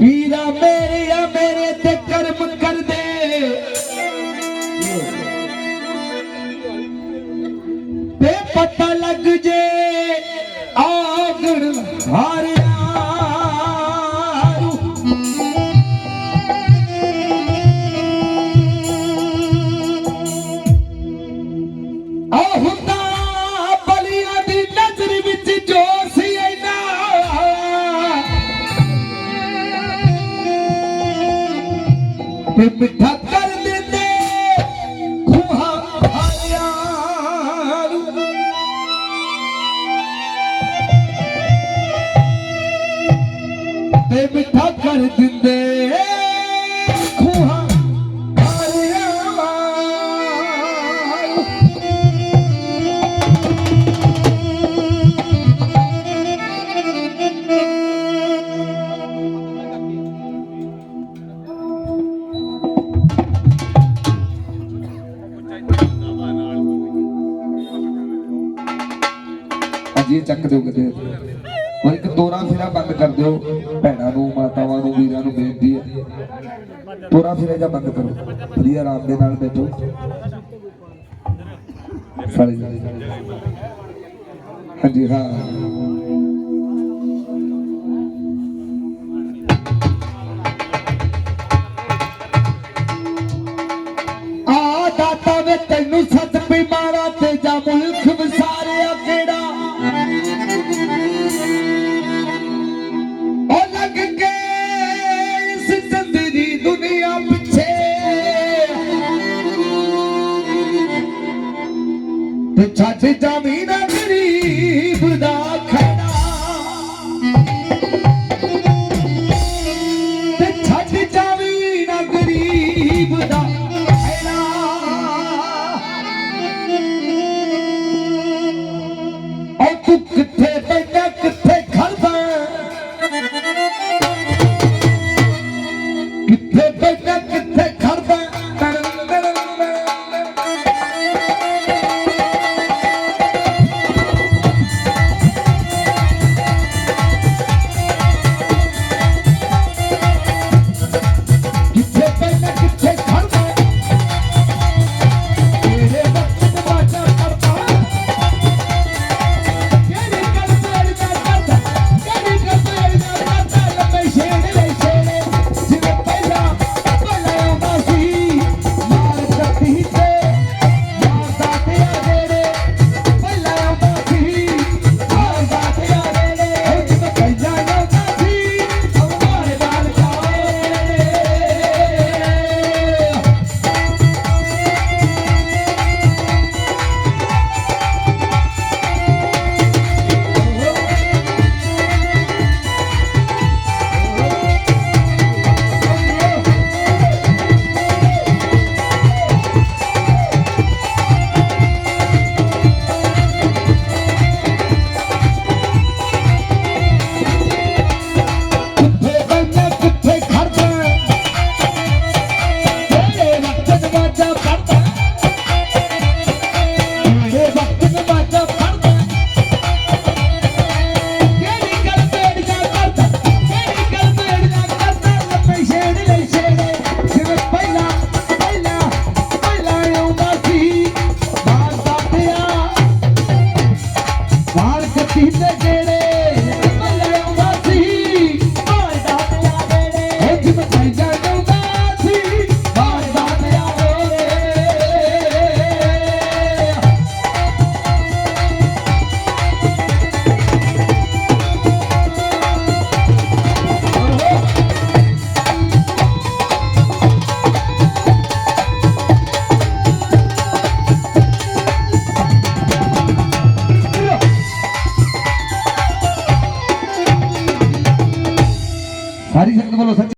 ਪੀਰਾ ਮੇਰੇ ਆ ਮੇਰੇ ਤੇ ਕਰਮ ਕਰਦੇ। ਤੇ ਪਤਾ ਲੱਗ ਜੇ ਆਗਣ ਹਾਰਿਆ ਆਹ ਹੁੰਦਾ ਬਲੀਆਂ ਦੀ ਨਜ਼ਰ ਵਿੱਚ ਜੋ ਸੀ ਐਨਾ ਤੇ ਮਿੱਠਾ ਕਰ ਦਿੰਦੇ ਖੂਹਾਂ ਹਾਲਿਆਂ ਨੂੰ। ਤੇ ਮਿੱਠਾ ਕਰ ਦਿੰਦੇ ਅਜੀ ਚੱਕ ਦਿਓ ਕਿਤੇ। ਔਰ ਇੱਕ ਤੋਰਾ ਫੇਰਾ ਬੰਦ ਕਰ ਦਿਓ। ਭੈਣਾਂ ਨੂੰ, ਮਾਤਾਵਾਂ ਨੂੰ, ਵੀਰਾਂ ਨੂੰ ਬੇਨਤੀ ਹੈ। ਤੋਰਾ ਫੇਰਾ ਜਾਂ ਬੰਦ ਕਰੋ। ਵਧੀਆ ਆਰਾਮ ਦੇ ਨਾਲ ਬੈਠੋ। ਹਾਂਜੀ, ਹਾਂ। ਤੇ ਛੱਡ ਜਾਵੀਂ ਨਾ ਗਰੀਬ ਦਾ ਖੜਾ। ਤੇ ਛੱਡ ਜਾਵੀਂ ਨਾ ਗਰੀਬ ਦਾ ਖੜਾ। ਉਹ ਤੂੰ ਕਿੱਥੇ He's a